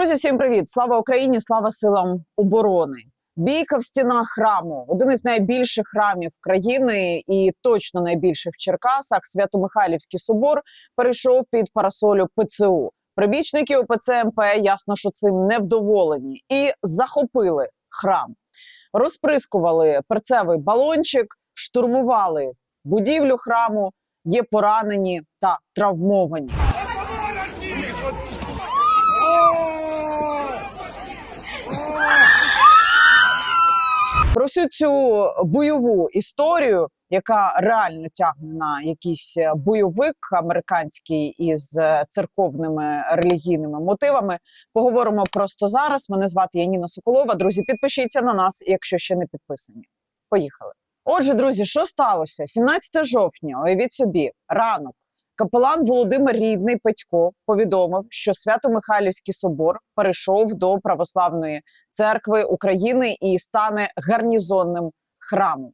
Друзі, всім привіт! Слава Україні! Слава силам оборони! Бійка в стінах храму один із найбільших храмів країни і точно найбільших в Черкасах. Свято-Михайлівський собор перейшов під парасолю ПЦУ. Прибічники ОПЦ МП ясно, що цим невдоволені, і захопили храм, розприскували перцевий балончик, штурмували будівлю храму. Є поранені та травмовані. Всю цю бойову історію, яка реально тягне на якийсь е, бойовик американський із е, церковними релігійними мотивами, поговоримо просто зараз. Мене звати Яніна Соколова. Друзі, підпишіться на нас, якщо ще не підписані. Поїхали. Отже, друзі, що сталося? 17 жовтня, уявіть собі, ранок. Капелан Володимир Рідний Петько повідомив, що Свято-Михайлівський собор перейшов до православної церкви України і стане гарнізонним храмом.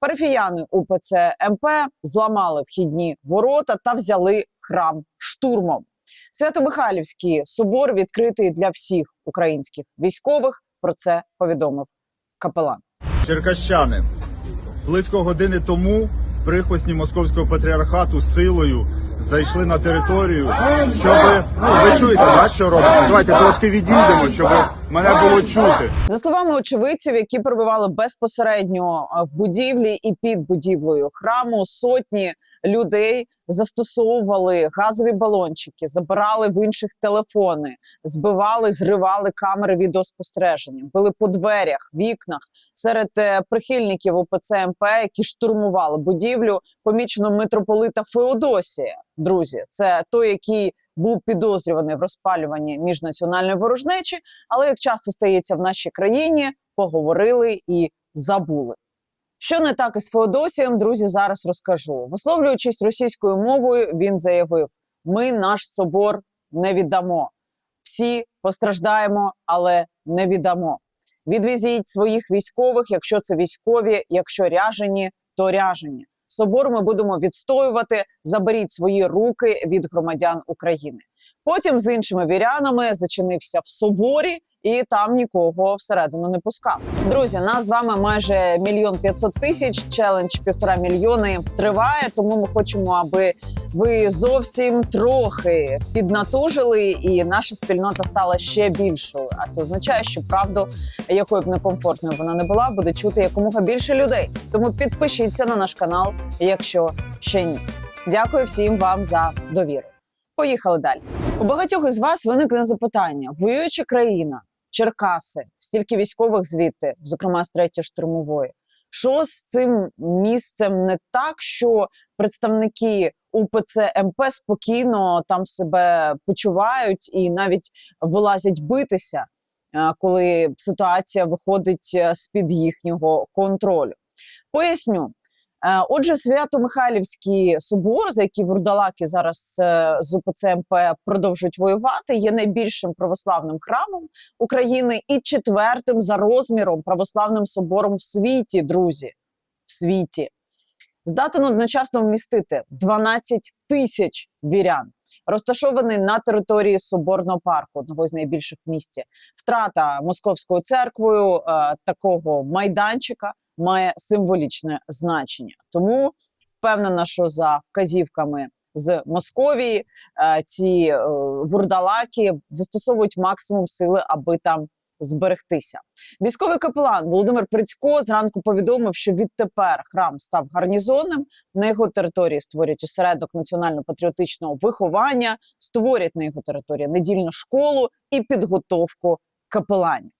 Парафіяни УПЦ МП зламали вхідні ворота та взяли храм штурмом. Свято-Михайлівський собор відкритий для всіх українських військових. Про це повідомив капелан. Черкащани, близько години тому прихвостні московського патріархату силою зайшли на територію, щоб ну ви чуєте, да, що робиться? Давайте трошки відійдемо, щоб мене було чути. За словами очевидців, які перебували безпосередньо е, в будівлі і під будівлею храму, сотні людей застосовували газові балончики, забирали в інших телефони, збивали, зривали камери відеоспостереження, били по дверях, вікнах серед е, прихильників УПЦ МП, які штурмували будівлю. Помічено митрополита Феодосія. Друзі, це той, який був підозрюваний в розпалюванні міжнаціональної ворожнечі, але як часто стається в нашій країні, поговорили і забули. Що не так із Феодосієм, друзі, зараз розкажу. Висловлюючись російською мовою, він заявив: ми наш собор не віддамо. Всі постраждаємо, але не віддамо. Відвезіть своїх військових, якщо це військові, якщо ряжені, то ряжені. Собор ми будемо відстоювати. Заберіть свої руки від громадян України. Потім з іншими вірянами зачинився в соборі і там нікого всередину не пускав. Друзі, нас з вами майже мільйон п'ятсот тисяч. Челендж півтора мільйони триває. Тому ми хочемо, аби ви зовсім трохи піднатужили, і наша спільнота стала ще більшою. А це означає, що правду, якою б некомфортною вона не була, буде чути якомога більше людей. Тому підпишіться на наш канал, якщо ще ні. Дякую всім вам за довіру. Поїхали далі. У багатьох із вас виникне запитання: воююча країна, Черкаси, стільки військових звідти, зокрема з третьої штурмової. Що з цим місцем не так, що представники УПЦ МП спокійно там себе почувають і навіть вилазять битися, е, коли ситуація виходить е, з під їхнього контролю? Поясню. Е, Отже, Свято-Михайлівський собор, за який вурдалаки зараз е, з УПЦ МП продовжують воювати, є найбільшим православним храмом України і четвертим за розміром православним собором в світі, друзі. В світі здатен одночасно вмістити 12 тисяч вірян. Розташований на території Соборного парку, одного з найбільших в місті. Втрата московською церквою е, такого майданчика має символічне значення. Тому впевнена, що за вказівками з Московії е, ці е, вурдалаки застосовують максимум сили, аби там зберегтися. Військовий капелан Володимир Прицько зранку повідомив, що відтепер храм став гарнізонним. На його території створять осередок національно-патріотичного виховання, створять на його території недільну школу і підготовку капеланів.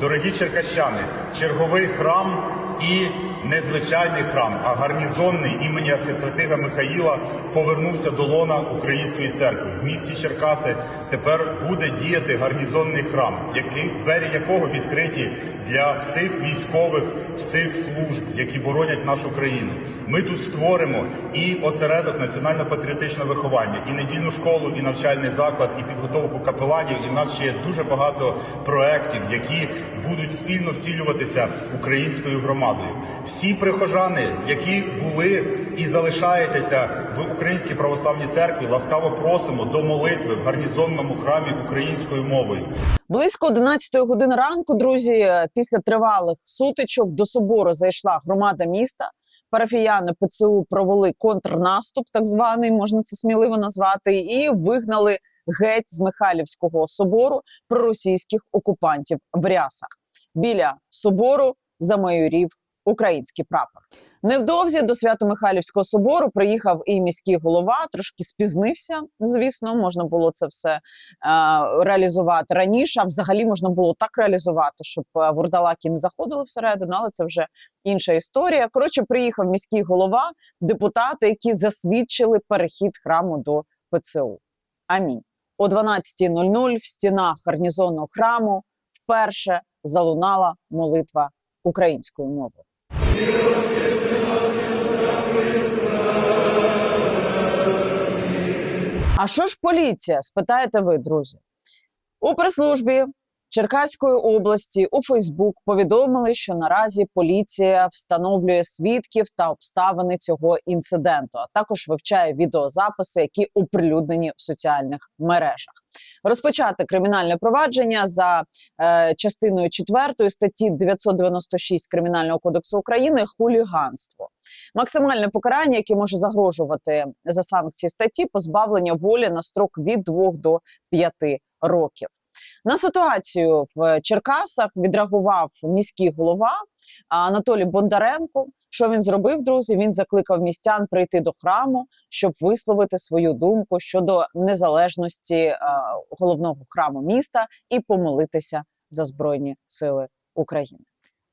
Дорогі черкащани, черговий храм і незвичайний храм, а гарнізонний імені архістратига Михаїла повернувся до лона української церкви. В місті Черкаси тепер буде діяти гарнізонний храм, який двері якого відкриті для всіх військових, всіх служб, які боронять нашу країну. Ми тут створимо і осередок національно-патріотичного виховання, і недільну школу, і навчальний заклад, і підготовку капеланів. І в нас ще є дуже багато проєктів, які будуть спільно втілюватися українською громадою. Всі прихожани, які були і залишаєтеся в Українській православній церкві, ласкаво просимо до молитви в гарнізонному храмі українською мовою. Близько 11 години ранку, друзі, після тривалих сутичок до собору зайшла громада міста. Парафіяни ПЦУ провели контрнаступ, так званий, можна це сміливо назвати, і вигнали геть з Михайлівського собору проросійських окупантів в рясах. Біля собору замайорів український прапор. Невдовзі до Свято-Михайлівського собору приїхав і міський голова, трошки спізнився. Звісно, можна було це все е, реалізувати раніше. А взагалі можна було так реалізувати, щоб е, вурдалаки не заходили всередину, але це вже інша історія. Коротше, приїхав міський голова, депутати, які засвідчили перехід храму до ПЦУ. Амінь. О 12.00 в стінах гарнізонного храму вперше залунала молитва українською мовою. А що ж поліція? спитаєте ви, друзі? У прес-службі Черкаської області у Фейсбук повідомили, що наразі поліція встановлює свідків та обставини цього інциденту, а також вивчає відеозаписи, які оприлюднені в соціальних мережах. Розпочати кримінальне провадження за е, частиною 4 статті 996 кримінального кодексу України хуліганство. Максимальне покарання, яке може загрожувати за санкції статті, позбавлення волі на строк від 2 до 5 років. На ситуацію в Черкасах відреагував міський голова Анатолій Бондаренко. Що він зробив, друзі? Він закликав містян прийти до храму, щоб висловити свою думку щодо незалежності е, головного храму міста і помолитися за збройні сили України.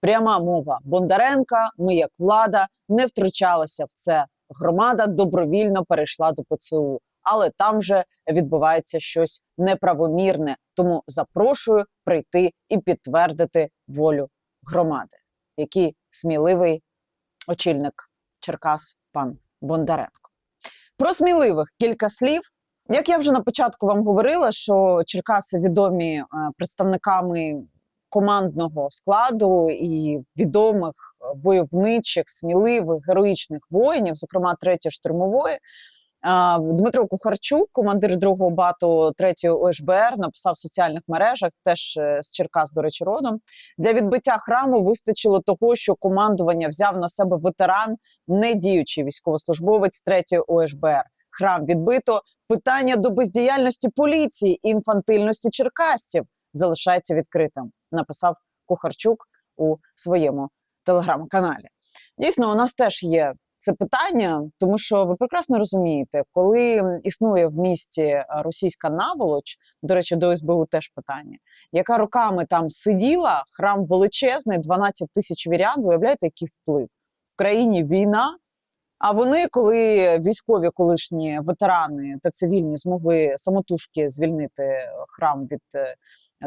Пряма мова Бондаренка. Ми, як влада, не втручалися в це. Громада добровільно перейшла до ПЦУ, але там вже відбувається щось неправомірне. Тому запрошую прийти і підтвердити волю громади, який сміливий очільник Черкас пан Бондаренко. Про сміливих кілька слів. Як я вже на початку вам говорила, що Черкаси відомі е, представниками командного складу і відомих войовничих, сміливих, героїчних воїнів, зокрема третьої штурмової. Дмитро Кухарчук, командир другого бату третьої ОШБР, написав в соціальних мережах, теж е, з Черкас, до речі, родом. Для відбиття храму вистачило того, що командування взяв на себе ветеран, не діючий військовослужбовець третьої ОШБР. Храм відбито. Питання до бездіяльності поліції і інфантильності черкасців залишається відкритим. Написав Кухарчук у своєму телеграм-каналі. Дійсно, у нас теж є це питання, тому що ви прекрасно розумієте, коли існує в місті е, російська наволоч, до речі, до СБУ теж питання, яка роками там сиділа, храм величезний, 12 тисяч вірян. Виявляєте, який вплив в країні війна. А вони, коли військові колишні ветерани та цивільні змогли самотужки звільнити храм від е,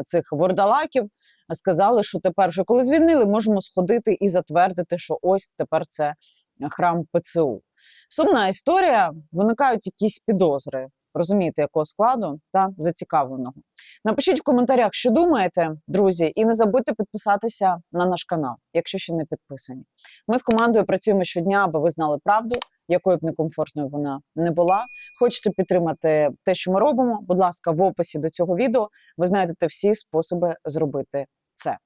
цих вордалаків, сказали, що тепер, вже коли звільнили, можемо сходити і затвердити, що ось тепер це храм ПЦУ. Сумна історія, виникають якісь підозри. Розумієте, якого складу та зацікавленого. Напишіть в коментарях, що думаєте, друзі, і не забудьте підписатися на наш канал, якщо ще не підписані. Ми з командою працюємо щодня, аби ви знали правду, якою б некомфортною вона не була. Хочете підтримати те, що ми робимо? Будь ласка, в описі до цього відео ви знайдете всі способи зробити це.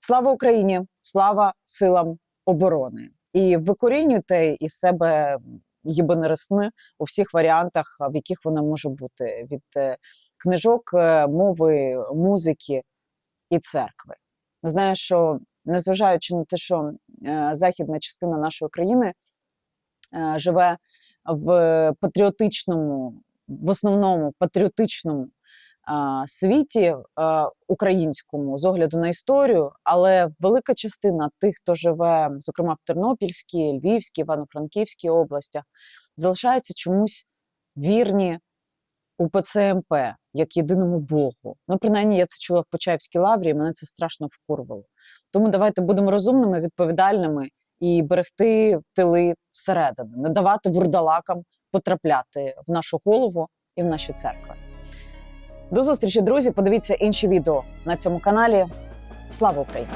Слава Україні! Слава силам оборони! І викорінюйте із себе єбенересни у всіх варіантах, в яких вона може бути: від е, книжок, е, мови, музики і церкви. Знаю, що незважаючи на те, що е, західна частина нашої країни живе в патріотичному, в основному патріотичному світі українському з огляду на історію, але велика частина тих, хто живе, зокрема в Тернопільській, Львівській, Івано-Франківській областях, залишаються чомусь вірні у ПЦМП як єдиному Богу. Ну, принаймні, я це чула в Почаївській лаврі, і мене це страшно вкурвало. Тому давайте будемо розумними, відповідальними і берегти тили зсередини, не давати вурдалакам потрапляти в нашу голову і в наші церкви. До зустрічі, друзі! Подивіться інші відео на цьому каналі. Слава Україні!